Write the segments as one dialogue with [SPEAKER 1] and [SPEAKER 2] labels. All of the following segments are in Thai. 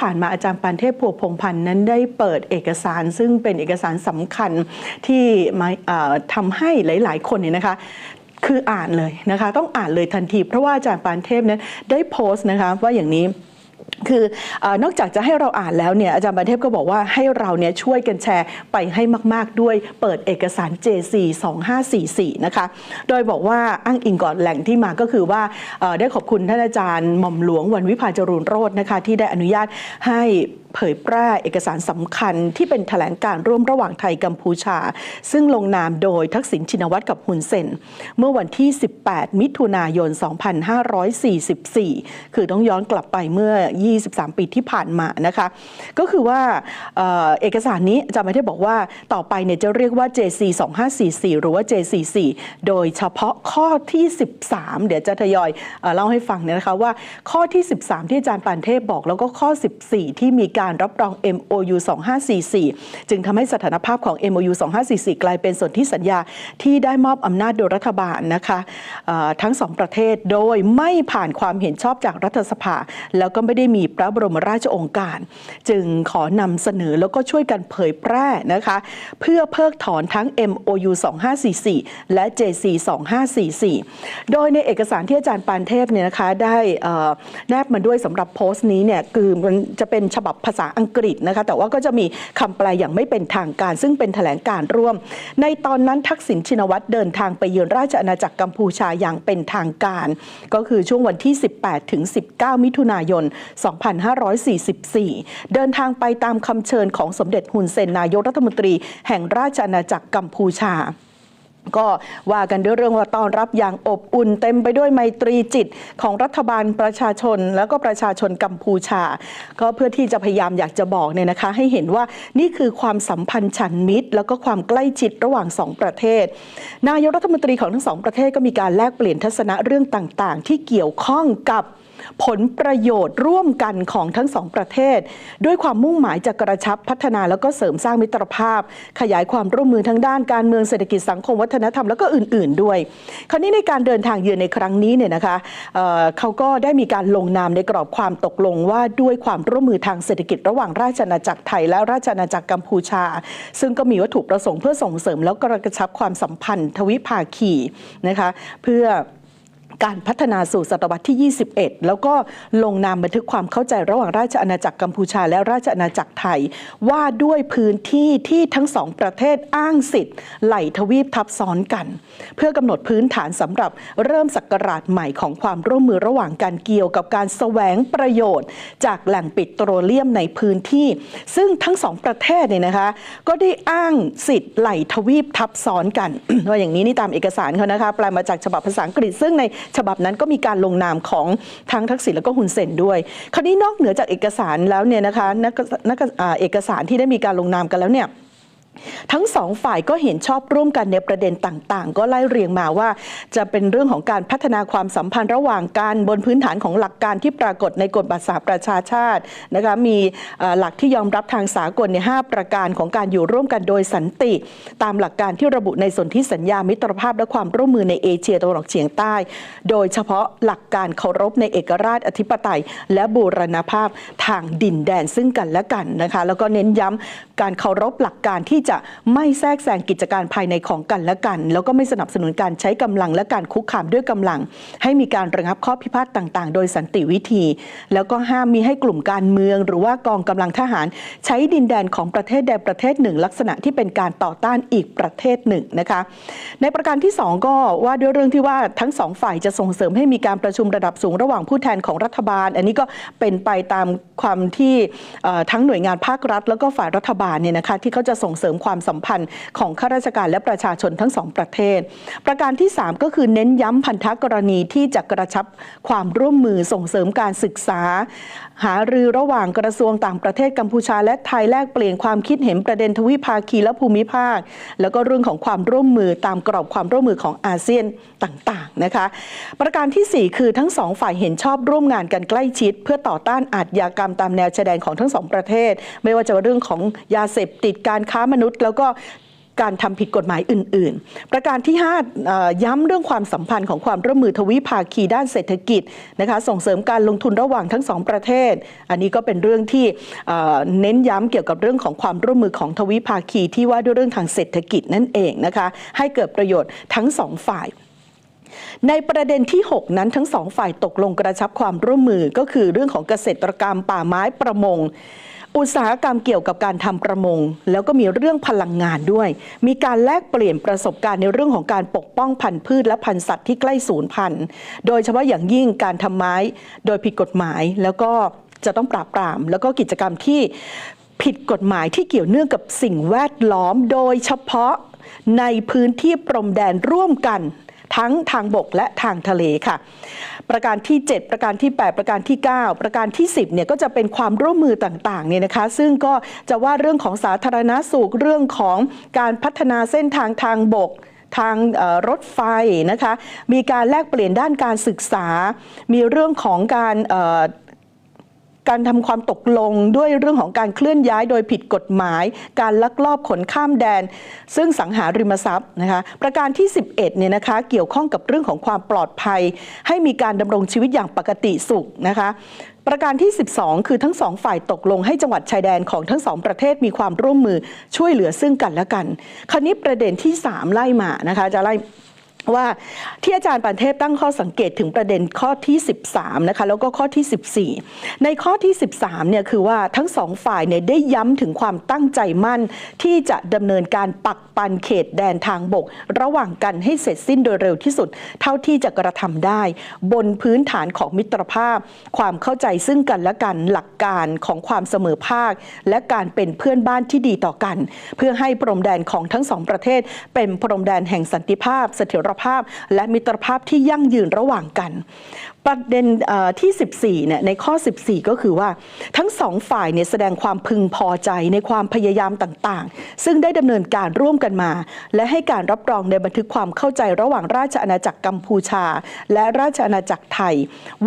[SPEAKER 1] ผ่านมาอาจารย์ปานเทพพัวพงพันธ์นั้นได้เปิดเอกสาร ซึ่งเป็นเอกสารสำคัญที่มาทำให้หลาย ๆ คนเนี่ยนะคะคืออ่านเลยนะคะ ต้องอ่านเลยทันที เพราะว่าอาจารย์ปานเทพนั้นได้โพสต์นะคะว่าอย่างนี้ คืออนอกจากจะให้เราอ่านแล้วเนี่ยอาจารย์บันเทพก็บอกว่าให้เราเนี่ยช่วยกันแชร์ไปให้มาก ๆ ด้วยเปิดเอกสาร J4 2544 นะคะ โดยบอกว่าอ้างอิงก่อนแหล่งที่มาก็คือว่าได้ขอบคุณท่านอาจารย์หม่อมหลวงวันวิพาจรูนโรจน์นะคะที่ได้อนุญาตให้ เผยแพร่เอกสารสำคัญที่เป็นแถลงการร่วมระหว่างไทยกัมพูชา ซึ่งลงนามโดยทักษิณชินวัตรกับฮุนเซนเมื่อวันที่ 18 มิถุนายน 2544 คือต้องย้อนกลับไปเมื่อ 23 ปีที่ผ่านมานะคะ ก็คือว่าเออเอกสารนี้อาจารย์ไม่ได้บอกว่าต่อไปเนี่ยจะเรียกว่า JC 2544 หรือว่า JCC โดยเฉพาะข้อที่ 13 เดี๋ยวจะทยอยเเล่าให้ฟังเนี่ยนะคะว่าข้อที่ 13 ที่อาจารย์ปานเทพบอก แล้วก็ข้อ 14 ที่มีการรับรอง MOU 2544 จึงทำให้สถานภาพของ MOU 2544 กลายเป็นส่วนที่สัญญาที่ได้มอบอำนาจโดยรัฐบาลนะคะทั้งสองประเทศโดยไม่ผ่านความเห็นชอบจากรัฐสภา แล้วก็ไม่ได้มีพระบรมราชโองการ จึงขอนำเสนอแล้วก็ช่วยกันเผยแพร่นะคะเพื่อเพิกถอนทั้ง MOU 2544 และ JC 2544 โดยในเอกสารที่อาจารย์ปานเทพเนี่ยนะคะได้แนบมาด้วยสำหรับโพสต์นี้เนี่ยคือมันจะเป็นฉบับาษาอังกฤษนะคะแต่ว่าก็จะมีคำแปลอย่างไม่เป็นทางการ ซึ่งเป็นแถลงการร่วม ในตอนนั้นทักษิณชินวัตรเดินทางไปเยือนราชอาณาจักรกัมพูชาอย่างเป็นทางการ ก็คือช่วงวันที่ 18 ถึง 19 มิถุนายน 2544 เดินทางไปตามคำเชิญของสมเด็จฮุนเซนนายกรัฐมนตรี แห่งราชอาณาจักรกัมพูชา ก็ว่ากันด้วยเรื่องว่าต้อนรับอย่างอบอุ่นเต็มไปด้วยไมตรีจิตของรัฐบาลประชาชน แล้วก็ประชาชนกัมพูชา ก็เพื่อที่จะพยายามอยากจะบอกเนี่ยนะคะ ให้เห็นว่านี่คือความสัมพันธ์ฉันมิตร แล้วก็ความใกล้ชิดระหว่างสองประเทศ นายกรัฐมนตรีของทั้งสองประเทศก็มีการแลกเปลี่ยนทัศนะเรื่องต่างๆ ที่เกี่ยวข้องกับ ผลประโยชน์ร่วมกันของทั้งสองประเทศ ด้วยความมุ่งหมายจะกระชับพัฒนาแล้วก็เสริมสร้างมิตรภาพ ขยายความร่วมมือทั้งด้านการเมืองเศรษฐกิจสังคมวัฒนธรรมแล้วก็อื่น ๆ ด้วย คราวนี้ในการเดินทางเยือนในครั้งนี้เนี่ยนะคะเเขาก็ได้มีการลงนามในกรอบความตกลงว่าด้วยความร่วมมือทางเศรษฐกิจระหว่างราชอาณาจักรไทยและราชอาณาจักรกัมพูชา ซึ่งก็มีวัตถุประสงค์เพื่อส่งเสริมแล้วก็กระชับความสัมพันธ์ทวิภาคีนะคะเพื่อ การพัฒนาสู่ศตวรรษที่ 21 แล้วก็ลงนามบันทึกความเข้าใจระหว่างราชอาณาจักรกัมพูชาและราชอาณาจักรไทย ว่าด้วยพื้นที่ที่ทั้งสองประเทศอ้างสิทธิ์ไหลทวีปทับซ้อนกัน เพื่อกำหนดพื้นฐานสำหรับเริ่มศักราชใหม่ของความร่วมมือระหว่างการเกี่ยวกับการแสวงประโยชน์ จากแหล่งปิดโตรเลียมในพื้นที่ ซึ่งทั้งสองประเทศเนี่ยนะคะก็ได้อ้างสิทธิ์ไหลทวีปทับซ้อนกันว่าอย่างนี้นี่ตามเอกสารเขานะคะแปลมาจากฉบับภาษาอังกฤษซึ่งในฉบับนั้นก็มีการลงนามของทั้งทักษิณแล้วก็ฮุนเซนด้วย คราวนี้นอกเหนือจากเอกสารแล้วเนี่ยนะคะนักนักเอกสารที่ได้มีการลงนามกันแล้วเนี่ย ทั้งสองฝ่ายก็เห็นชอบร่วมกันในประเด็นต่าง ๆ ก็ไล่เรียงมาว่า จะเป็นเรื่องของการพัฒนาความสัมพันธ์ระหว่างกันบนพื้นฐานของหลักการที่ปรากฏในกฎบัตรสหประชาชาตินะคะมีหลักที่ยอมรับทางสากลในห้าประการของการอยู่ร่วมกันโดยสันติ ตามหลักการที่ระบุในสนธิสัญญามิตรภาพและความร่วมมือในเอเชียตะวันออกเฉียงใต้ โดยเฉพาะหลักการเคารพในเอกราชอธิปไตย และบูรณภาพทางดินแดนซึ่งกันและกันนะคะแล้วก็เน้นย้ำการเคารพหลักการที่จะไม่แทรกแซงกิจการภายในของกันและกัน แล้วก็ไม่สนับสนุนการใช้กำลังและการคุกคามด้วยกำลัง ให้มีการระงับข้อพิพาทต่าง ๆ โดยสันติวิธี แล้วก็ห้ามมีให้กลุ่มการเมือง หรือว่ากองกำลังทหาร ใช้ดินแดนของประเทศใดประเทศหนึ่ง ลักษณะที่เป็นการต่อต้านอีกประเทศหนึ่งนะคะในประการที่ 2 ก็ว่าด้วยเรื่องที่ว่าทั้งสองฝ่ายจะส่งเสริมให้มีการประชุมระดับสูงระหว่างผู้แทนของรัฐบาล อันนี้ก็เป็นไปตามความที่ทั้งหน่วยงานภาครัฐ แล้วก็ฝ่ายรัฐบาลเนี่ยนะคะที่เขาจะส่งเสริมความสัมพันธ์ของข้าราชการและประชาชนทั้งสองประเทศ ประการที่ 3 ก็คือเน้นย้ำพันธกรณีที่จะกระชับความร่วมมือส่งเสริมการศึกษา หารือระหว่างกระทรวงต่างประเทศกัมพูชาและไทยแลกเปลี่ยนความคิดเห็นประเด็นทวิภาคีและภูมิภาค แล้วก็เรื่องของความร่วมมือตามกรอบความร่วมมือของอาเซียนต่างๆนะคะ ประการทีสี่4 คือทั้งสองฝ่ายเห็นชอบร่วมงานกันใกล้ชิด เพื่อต่อต้านอาชญากรรมตามแนวชายแดนของทั้งสองประเทศ ไม่ว่าจะเรื่องของยาเสพติดการค้ามนุษย์ แล้วก็ การทำผิดกฎหมายอื่น ๆ ประการที่ 5 ย้ำเรื่องความสัมพันธ์ของความร่วมมือทวิภาคีด้านเศรษฐกิจนะคะส่งเสริมการลงทุนระหว่างทั้งสองประเทศ อันนี้ก็เป็นเรื่องที่เอ่อเน้นย้ำเกี่ยวกับเรื่องของความร่วมมือของทวิภาคีที่ว่าด้วยเรื่องทางเศรษฐกิจนั่นเองนะคะให้เกิดประโยชน์ทั้งสองฝ่าย ในประเด็นที่ 6 นั้นทั้งสองฝ่ายตกลงกระชับความร่วมมือก็คือเรื่องของเกษตรกรรมป่าไม้ประมง อุตสาหกรรมเกี่ยวกับการทำประมง แล้วก็มีเรื่องพลังงานด้วย มีการแลกเปลี่ยนประสบการณ์ในเรื่องของการปกป้องพันธุ์พืชและพันธุ์สัตว์ที่ใกล้สูญพันธุ์โดยเฉพาะอย่างยิ่งการทำไม้โดยผิดกฎหมายแล้วก็จะต้องปราบปราม แล้วก็กิจกรรมที่ผิดกฎหมายที่เกี่ยวเนื่องกับสิ่งแวดล้อม โดยเฉพาะในพื้นที่พรมแดนร่วมกัน ทั้งทางบกและทางทะเลค่ะ ประการที่ 7 ประการที่ 8 ประการที่ 9 ประการที่ 10เนี่ยก็จะเป็นความร่วมมือต่างๆเนี่ยนะคะ ซึ่งก็จะว่าเรื่องของสาธารณสุขเรื่องของการพัฒนาเส้นทางทางบกทางรถไฟนะคะ มีการแลกเปลี่ยนด้านการศึกษา มีเรื่องของการ การทำความตกลงด้วยเรื่องของการเคลื่อนย้ายโดยผิดกฎหมาย การลักลอบขนข้ามแดน ซึ่งสังหาริมทรัพย์นะคะประการที่ 11เนี่ยนะคะเกี่ยวข้องกับเรื่องของความปลอดภัย ให้มีการดำรงชีวิตอย่างปกติสุขนะคะประการที่ 12 คือทั้งสองฝ่ายตกลงให้จังหวัดชายแดนของทั้งสองประเทศมีความร่วมมือช่วยเหลือซึ่งกันและกัน คราวนี้ประเด็นที่ 3 ไล่มานะคะจะไล่ ว่าที่อาจารย์ปันเทพตั้งข้อสังเกตถึงประเด็นข้อที่ 13 นะคะแล้วก็ข้อที่ 14 ในข้อที่ 13 เนี่ยคือว่าทั้งสองฝ่ายเนี่ยได้ย้ำถึงความตั้งใจมั่น ที่จะดำเนินการปักปันเขตแดนทางบก ระหว่างกันให้เสร็จสิ้นโดยเร็วที่สุด เท่าที่จะกระทำได้ บนพื้นฐานของมิตรภาพ ความเข้าใจซึ่งกันและกันหลักการของความเสมอภาค และการเป็นเพื่อนบ้านที่ดีต่อกัน เพื่อให้พรมแดนของทั้งสองประเทศ เป็นพรมแดนแห่งสันติภาพเสถียรภาพ และมิตรภาพที่ยั่งยืนระหว่างกันประเด็นเอ่อที่ 14 เนี่ยในข้อ 14 ก็คือว่าทั้งสองฝ่ายเนี่ยแสดงความพึงพอใจในความพยายามต่างๆ ซึ่งได้ดำเนินการร่วมกันมา และให้การรับรองในบันทึกความเข้าใจระหว่างราชอาณาจักรกัมพูชา และราชอาณาจักรไทย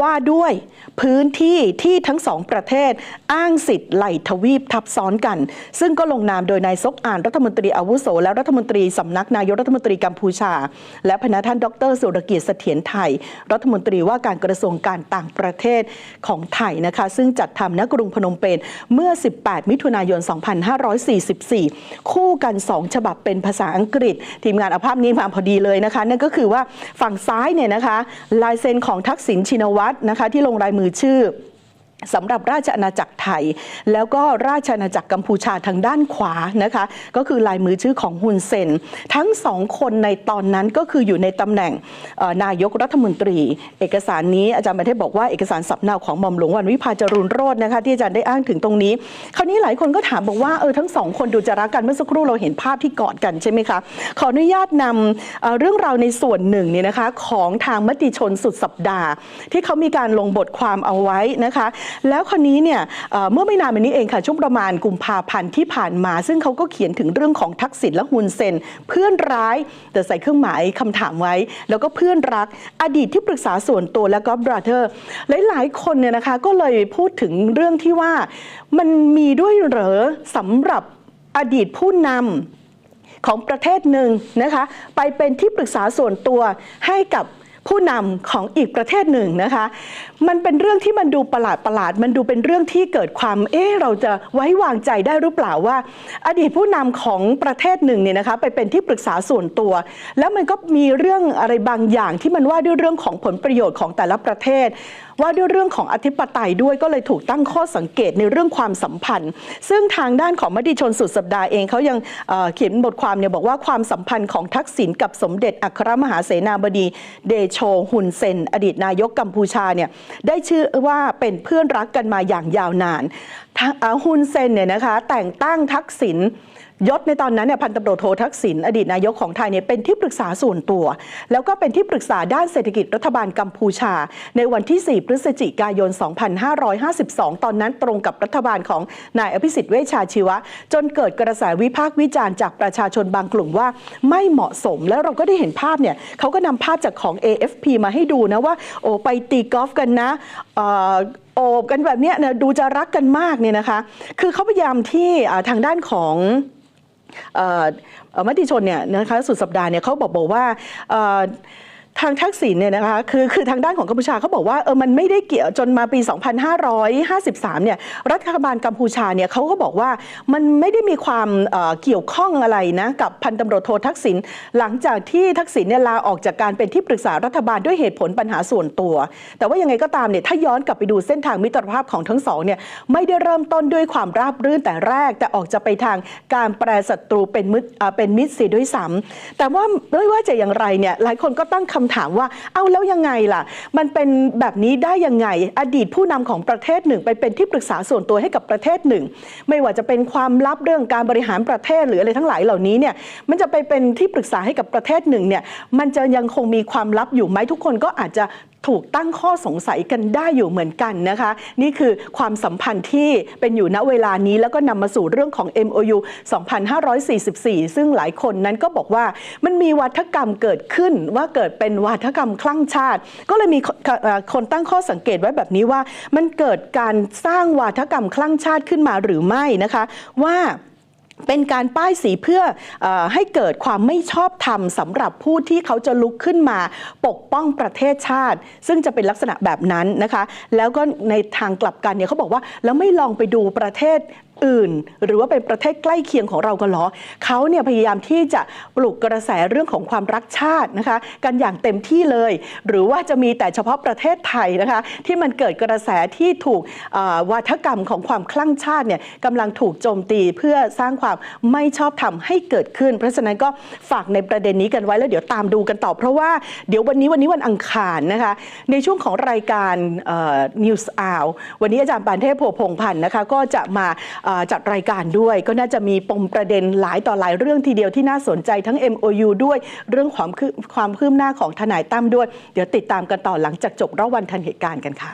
[SPEAKER 1] ว่าด้วยพื้นที่ที่ทั้งสองประเทศอ้างสิทธิ์ไหลทวีปทับซ้อนกัน ซึ่งก็ลงนามโดยนายซกอ่านรัฐมนตรีอาวุโส และรัฐมนตรีสำนักนายกรัฐมนตรีกัมพูชา และพนักท่านดรสุรเกียรติเสถียรไทย รัฐมนตรีว่าการกระทรวงการต่างประเทศของไทยนะคะ ซึ่งจัดทำณกรุงพนมเปญเมื่อ 18 มิถุนายน 2544 คู่กัน 2 ฉบับเป็นภาษาอังกฤษ ทีมงานอาภาพนี้มาพอดีเลยนะคะ นั่นก็คือว่าฝั่งซ้ายเนี่ยนะคะ ลายเซ็นของทักษิณชินวัตรนะคะ ที่ลงลายมือชื่อ สำหรับราชอาณาจักรไทย แล้วก็ราชอาณาจักรกัมพูชาทางด้านขวานะคะ ก็คือลายมือชื่อของฮุนเซน ทั้งสองคนในตอนนั้นก็คืออยู่ในตำแหน่งนายกรัฐมนตรี เอกสารนี้อาจารย์ประเทศบอกว่าเอกสารสับเนาของหม่อมหลวงวันวิพาจรุนโรจน์นะคะที่อาจารย์ได้อ้างถึงตรงนี้ คราวนี้หลายคนก็ถามบอกว่าเออทั้งสองคนดูจะรักกันเมื่อสักครู่เราเห็นภาพที่กอดกันใช่ไหมคะขออนุญาตนำเเรื่องราวในส่วนหนึ่งเนี่ยนะคะของทางมติชนสุดสัปดาห์ ที่เขามีการลงบทความเอาไว้นะคะแล้วคนนี้เนี่ยเมื่อไม่นานมานี้เองค่ะช่วงประมาณกุมภาพันธ์ที่ผ่านมา ซึ่งเขาก็เขียนถึงเรื่องของทักษิณและฮุนเซน เพื่อนร้ายแต่ใส่เครื่องหมายคำถามไว้ แล้วก็เพื่อนรักอดีตที่ปรึกษาส่วนตัวและก็บราเธอร์หลายๆคนเนี่ยนะคะก็เลยพูดถึงเรื่องที่ว่ามันมีด้วยเหรอสำหรับอดีตผู้นำของประเทศหนึ่งนะคะ ไปเป็นที่ปรึกษาส่วนตัวให้กับ ผู้นำของอีกประเทศหนึ่งนะคะ มันเป็นเรื่องที่มันดูประหลาดประหลาด มันดูเป็นเรื่องที่เกิดความ เอ๊ะเราจะไว้วางใจได้หรือเปล่าว่า อดีตผู้นำของประเทศหนึ่งเนี่ยนะคะ ไปเป็นที่ปรึกษาส่วนตัว แล้วมันก็มีเรื่องอะไรบางอย่างที่มันว่าด้วยเรื่องของผลประโยชน์ของแต่ละประเทศ ว่าด้วยเรื่องของอธิปไตยด้วยก็เลยถูกตั้งข้อสังเกตในเรื่องความสัมพันธ์ ซึ่งทางด้านของมติชนสุดสัปดาห์เองเขายังเเขียนบทความเนี่ยบอกว่าความสัมพันธ์ของทักษิณกับสมเด็จอัครมหาเสนาบดีเดโชฮุนเซน อดีตนายกกัมพูชาเนี่ยได้ชื่อว่าเป็นเพื่อนรักกันมาอย่างยาวนานทางเอ่อฮุนเซนเนี่ยนะคะแต่งตั้งทักษิณ ยศในตอนนั้นเนี่ยพันตำรวจโททักษิณอดีตนายกของไทยเนี่ยเป็นที่ปรึกษาส่วนตัว แล้วก็เป็นที่ปรึกษาด้านเศรษฐกิจรัฐบาลกัมพูชา ในวันที่ 4 พฤศจิกายน 2552 ตอนนั้นตรงกับรัฐบาลของนายอภิสิทธิ์เวชชาชีวะ จนเกิดกระแสวิพากษ์วิจารณ์จากประชาชนบางกลุ่มว่าไม่เหมาะสมแล้วเราก็ได้เห็นภาพเนี่ยเขาก็นำภาพจากของ AFP มาให้ดูนะว่า โอ้ไปตีกอล์ฟกันนะโอบกันแบบนี้ยนะดูจะรักกันมากเนี่ยนะคะ คือเขาพยายามที่ทางด้านของ มติชนเนี่ยนะคะสุดสัปดาห์เนี่ยเขาบอกบอกว่า ทางทักษิณเนี่ยนะคะคือคือทางด้านของกัมพูชาเขาบอกว่าเออมันไม่ได้เกี่ยวจนมาปี 2553 เนี่ยรัฐบาลกัมพูชาเนี่ยเขาก็บอกว่ามันไม่ได้มีความเเกี่ยวข้องอะไรนะกับพันตำรวจโททักษิณหลังจากที่ทักษิณเนี่ยลาออกจากการเป็นที่ปรึกษารัฐบาลด้วยเหตุผลปัญหาส่วนตัว แต่ว่ายังไงก็ตามเนี่ยถ้าย้อนกลับไปดูเส้นทางมิตรภาพของทั้งสองเนี่ยไม่ได้เริ่มต้นด้วยความราบรื่นแต่แรก แต่ออกจะไปทางการแปรศัตรูเป็นมิตรเป็นมิตรสีด้วยซ้ำแต่ว่าไม่ว่าจะอย่างไรเนี่ยหลายคนก็ตั้งคำถามว่า เอาแล้วยังไงล่ะ มันเป็นแบบนี้ได้ยังไง อดีตผู้นำของประเทศหนึ่ง ไปเป็นที่ปรึกษาส่วนตัวให้กับประเทศหนึ่ง ไม่ว่าจะเป็นความลับเรื่องการบริหารประเทศหรืออะไรทั้งหลายเหล่านี้เนี่ย มันจะไปเป็นที่ปรึกษาให้กับประเทศหนึ่งเนี่ย มันจะยังคงมีความลับอยู่ไหมทุกคนก็อาจจะถูกตั้งข้อสงสัยกันได้อยู่เหมือนกันนะคะ นี่คือความสัมพันธ์ที่เป็นอยู่ณเวลานี้แล้วก็นำมาสู่เรื่องของ MOU 2544 ซึ่งหลายคนนั้นก็บอกว่ามันมีวัฒกรรมเกิดขึ้นว่าเกิดเป็นวัฒกรรมคลั่งชาติ ก็เลยมีคนตั้งข้อสังเกตไว้แบบนี้ว่า มันเกิดการสร้างวัฒกรรมคลั่งชาติขึ้นมาหรือไม่นะคะ ว่า เป็นการป้ายสีเพื่ออให้เกิดความไม่ชอบธรรมสำหรับผู้ที่เขาจะลุกขึ้นมาปกป้องประเทศชาติ ซึ่งจะเป็นลักษณะแบบนั้นนะคะ แล้วก็ในทางกลับกันเนี่ยเขาบอกว่าแล้วไม่ลองไปดูประเทศอื่น หรือว่าเป็นประเทศใกล้เคียงของเรากันหรอเขาเนี่ยพยายามที่จะปลุกกระแสเรื่องของความรักชาตินะคะ กันอย่างเต็มที่เลย หรือว่าจะมีแต่เฉพาะประเทศไทยนะคะ ที่มันเกิดกระแสที่ถูกวาทกรรมของความคลั่งชาติเนี่ยกำลังถูกโจมตีเพื่อสร้างความไม่ชอบธรรมให้เกิดขึ้น เพราะฉะนั้นก็ฝากในประเด็นนี้กันไว้แล้วเดี๋ยวตามดูกันต่อ เพราะว่าเดี๋ยววันนี้วันนี้วันอังคารนะคะ ในช่วงของรายการ News Hour วันนี้อาจารย์ปานเทพโพพงพันธ์นะคะ ก็จะมาจัดรายการด้วย ก็น่าจะมีปมประเด็นหลายต่อหลายเรื่องทีเดียวที่น่าสนใจทั้ง MOU ด้วยเรื่องความคืบความคืบหน้าของทนายตั้มด้วย เดี๋ยวติดตามกันต่อหลังจากจบรอบวันทันเหตุการณ์กันค่ะ